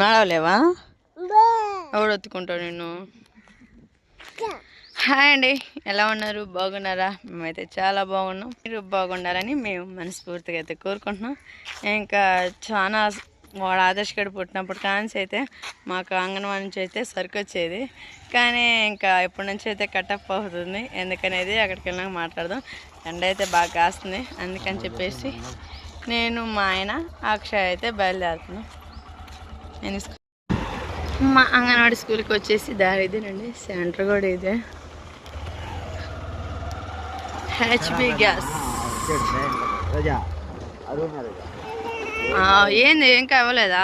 నడవలేవా? ఎవడు ఒత్తుకుంటావు నిన్ను? హాయ్ అండి. ఎలా ఉన్నారు? బాగున్నారా? మేమైతే చాలా బాగున్నాం. మీరు బాగుండాలని మేము మనస్ఫూర్తిగా అయితే కోరుకుంటున్నాం. ఇంకా చాలా వాడు ఆదర్శ్ గడు పుట్టినప్పుడు కానించి అయితే మాకు అంగన్వాడి నుంచి అయితే సరుకు వచ్చేది కానీ ఇంకా ఇప్పటి నుంచి అయితే కటప్ అవుతుంది. ఎందుకనేది అక్కడికి వెళ్ళాక మాట్లాడదాం. ఎండ అయితే బాగా కాస్తుంది. అందుకని చెప్పేసి నేను మా ఆయన అక్షయ్ అయితే బయలుదేరుతున్నాం. నేను మా అంగన్వాడి స్కూల్కి వచ్చేసి దారి ఇదేనండి. సెంటర్ కూడా ఇదే. హెచ్పి గ్యాస్ ఏంది? ఇంకా ఇవ్వలేదా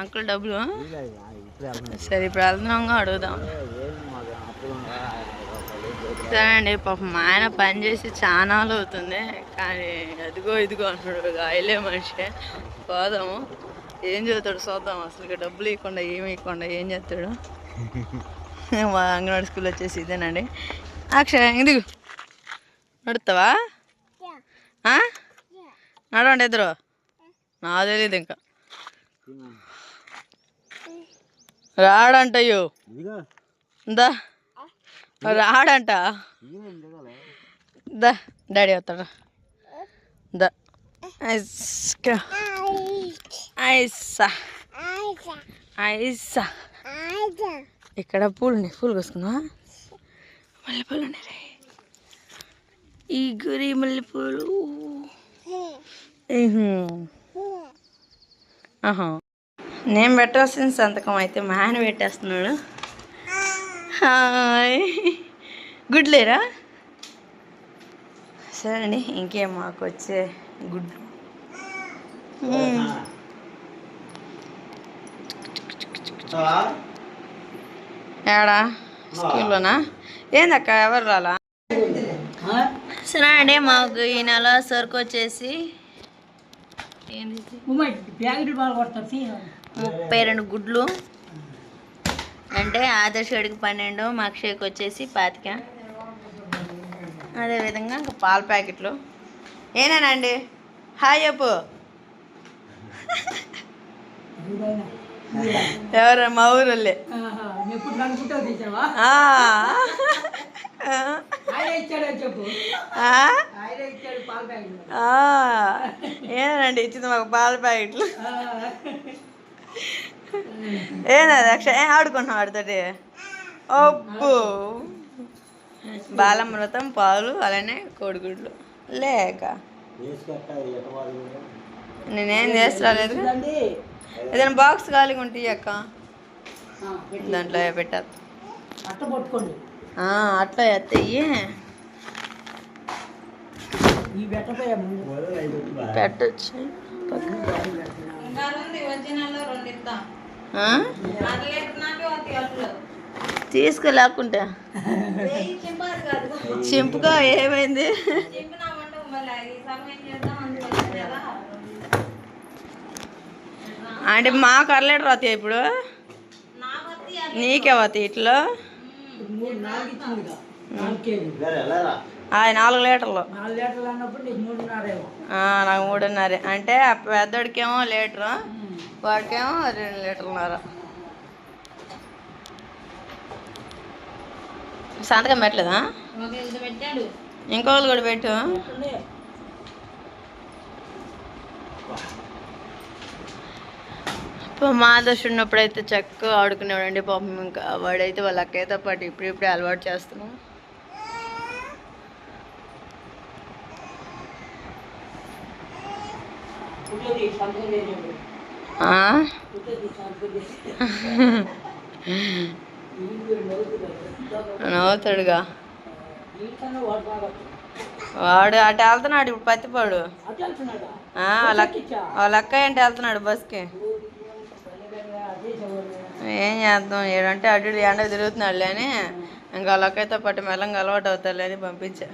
అంకుల్ డబ్బులు? సరే ఇప్పుడు వెళ్తున్నాంగా అడుగుదాం. సరే అండి పాపం మా ఆయన పని చేసి చాలా అవుతుంది. కానీ అదిగో ఇదిగో అంటున్నాడు ఆయలే మనిషి పోదాము. ఏం చదువుతాడు చూద్దాం. అసలు డబ్బులు ఇవ్వకుండా ఏమి ఇవ్వకుండా ఏం చేస్తాడు? మా అంగన్వాడి స్కూల్ వచ్చేసి ఇదేనండి. అక్షయ్ ఇదిగు. నడుస్తావా? ఆ? నడవండి ఇద్దరు. నా తెలియదు ఇంకా. రాడంటయ్యో. దా. రాడంట. దా. డాడీ వస్తాడు. దా. ఐస్కా. ఐసా. ఐసా. ఇక్కడ పూలు ఉన్నాయి పూలు కోసుకుందా మల్లెపూలు ఉన్నాయి రే. ఈ గురి మల్లెపూలు. ఆహా. నేను పెట్టాల్సిన సంతకం అయితే మా ఆయన పెట్టేస్తున్నాడు. హాయ్. గుడ్ లేరా? సరే అండి ఇంకేం మాకు వచ్చే గుడ్. ఏడా? స్కూల్లోనా? ఏందక్క ఎవరు రాలా? సరే అండి మాకు ఈ నెల సరుకు వచ్చేసి? ముప్పై రెండు గుడ్లు. అంటే ఆదర్శ్ గడికి పన్నెండు మాక్షేకి వచ్చేసి పాతిక. అదేవిధంగా ఇంకా పాల ప్యాకెట్లు. ఏనానండి? హాయ్ చెప్పు. ఎవరు? మా? ఆ. ఏనండి ఇచ్చింది మాకు పాల ప్యాకెట్లు. ఏనది అక్షయ్ ఏం ఆడుకుంటున్నావు ఆడుతోటి అబ్బో. బాలమృతం పాలు అలానే కోడిగుడ్లు. లేక. నేనేం చేస్తలేదు ఏదైనా బాక్స్ ఖాళీగా ఉంటాయి అక్క. దాంట్లో పెట్టారు అట్ట పట్టుకోండి. ఆ, అట్లా ఎత్తయ్యి ఈ పెట్టపోయా ముందు. పెట్టచ్చు. తీసుకెళ్ళకుంటా. చింపుగా ఏమైంది? అంటే మా కర్లేడు రాతాయి ఇప్పుడు? నీకే వస్తాయి ఇట్లో? నాలుగు లీటర్లు. నీకు మూడున్నరేమో. ఆ, నాకు మూడున్నర. అంటే పెద్దోడికేమో లీటరు వాడికేమో రెండు లీటర్లున్నర. సంతకం పెట్టలేదా? ఇంకోళ్ళు కూడా పెట్టు. పాపం మా దశ ఉన్నప్పుడైతే చక్కగా ఆడుకునేవాడండి పాపం ఇంకా వాడైతే వాళ్ళ అక్కయ్యతో పాటు ఇప్పుడు ఇప్పుడే అలవాటు చేస్తున్నాం. నవ్వుతాడుగా. వాడు అటు వెళ్తున్నాడు ఇప్పుడు పత్తిపాడు వాళ్ళ అక్క- అంటే వెళ్తున్నాడు బస్కి. ఏం చేద్దాం? ఏడంటే అటు ఇటు ఎండ తిరుగుతున్నాడు అని ఇంకా వాళ్ళ అక్కయ్యతో పాటు మెల్లంగా అలవాటు అవుతాడులే అని పంపించా.